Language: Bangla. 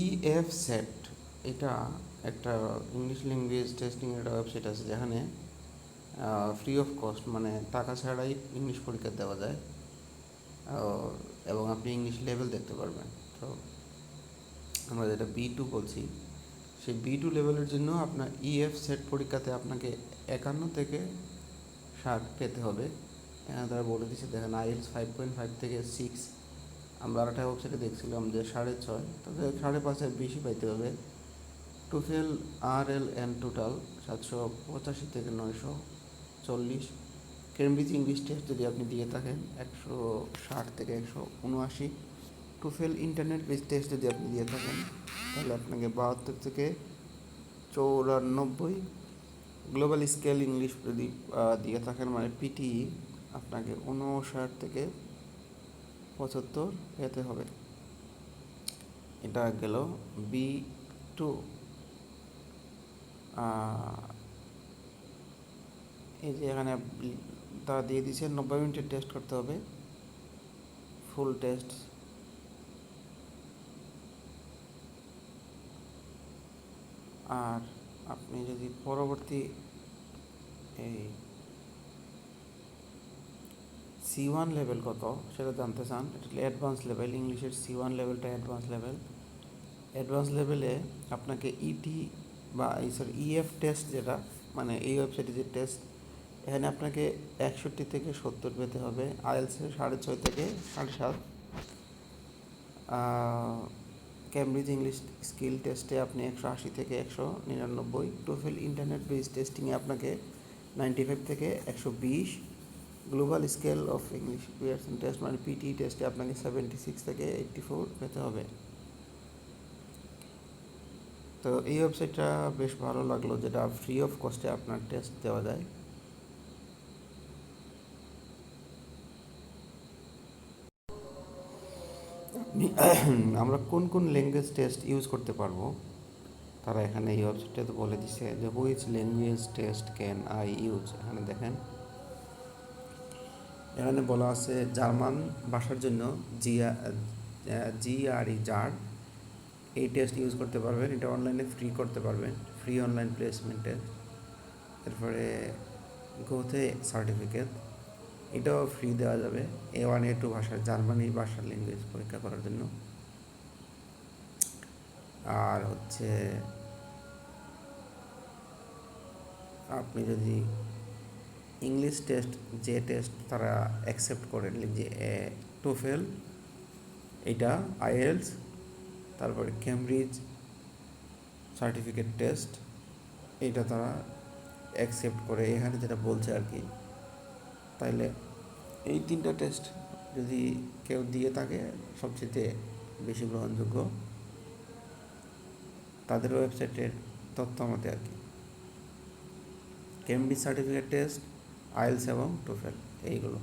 ইএফ সেট এটা একটা ইংলিশ ল্যাঙ্গুয়েজ টেস্টিং একটা ওয়েবসাইট আছে যেখানে ফ্রি অফ কস্ট মানে টাকা ছাড়াই ইংলিশ পরীক্ষা দেওয়া যায়। এবং আপনি ইংলিশ লেভেল দেখতে পারবেন। তো আমরা যেটা বি টু বলছি, সেই বি টু লেভেলের জন্য আপনার ইএফ সেট পরীক্ষাতে আপনাকে একান্ন থেকে ষাট পেতে হবে। তারা বলে দিচ্ছে, দেখেন আইএলস ফাইভ পয়েন্ট ফাইভ থেকে সিক্স আমরা আরেকটা ওয়েবসাইটে দেখছিলাম যে সাড়ে ছয় তবে সাড়ে পাঁচের বেশি পাইতে হবে। টুফেল আর এল এন টোটাল সাতশো পঁচাশি থেকে নয়শো চল্লিশ। কেমব্রিজ ইংলিশ টেস্ট যদি আপনি দিয়ে থাকেন, একশো ষাট থেকে একশো উনআশি। টুফেল ইন্টারনেট বেস টেস্ট যদি আপনি দিয়ে থাকেন, তাহলে আপনাকে বাহাত্তর থেকে চৌরানব্বই। গ্লোবাল স্কেল ইংলিশ যদি দিয়ে থাকেন মানে পিটি আপনাকে উনষাট থেকে পঁচাত্তর পেতে হবে। এটা গেল বি টু এই যে এখানে তারা দিয়ে দিয়েছে, নব্বই মিনিটের টেস্ট করতে হবে। ফুল টেস্ট আর আপনি যদি পরবর্তী এই সি ওয়ান লেভেল কত? সেটা জানতে চান। এটা অ্যাডভান্স লেভেল ইংলিশের সি ওয়ান লেভেলটা অ্যাডভান্স লেভেল অ্যাডভান্স লেভেলে আপনাকে ইটি বা এই সরি ইএফ টেস্ট যেটা মানে এই ওয়েবসাইটে যে টেস্ট এখানে আপনাকে একষট্টি থেকে সত্তর পেতে হবে। আইএলসের সাড়ে ছয় থেকে সাড়ে সাত। ক্যামব্রিজ ইংলিশ স্কিল টেস্টে আপনি একশো আশি থেকে একশো নিরানব্বই। টোফেল ইন্টারনেট বেস টেস্টিংয়ে আপনাকে নাইনটি ফাইভ থেকে একশো বিশ। Global scale of English Pearson test মানে পিটি টেস্টে আপনাকে সেভেন্টি সিক্স থেকে এইট্টি ফোর পেতে হবে। তো এই ওয়েবসাইটটা বেশ ভালো লাগল, যেটা ফ্রি অফ কস্টে আপনার টেস্ট দেওয়া যায়। আমরা কোন কোন ল্যাঙ্গুয়েজ টেস্ট ইউজ করতে পারব, তারা এখানে এই ওয়েবসাইটটাতে বলে দিচ্ছে যে which language test can I use এখানে দেখেন। এখানে বলা আছে জার্মান ভাষার জন্য জিয়া জি আর ই জার এই টেস্ট ইউজ করতে পারবেন। এটা অনলাইনে ফ্রি করতে পারবেন। ফ্রি অনলাইন প্লেসমেন্ট টেস্ট এরপরে গোথে সার্টিফিকেট এটাও ফ্রি দেওয়া যাবে। এ ওয়ান এ টু ভাষার, জার্মানি ভাষার ল্যাঙ্গুয়েজ পরীক্ষা করার জন্য। আর হচ্ছে, আপনি যদি ইংলিশ টেস্ট যে টেস্ট তারা অ্যাকসেপ্ট করেন যে টোফেল এটা আইএলস তারপরে ক্যামব্রিজ সার্টিফিকেট টেস্ট এটা তারা অ্যাকসেপ্ট করে। এখানে যেটা বলছে আর কি, তাইলে এই তিনটা টেস্ট যদি কেউ দিয়ে থাকে সবচেয়ে বেশি গ্রহণযোগ্য। তাদের ওয়েবসাইটের তথ্য মতে আর কি। কেমব্রিজ সার্টিফিকেট টেস্ট আইএলস এবং টোফেল এইগুলো।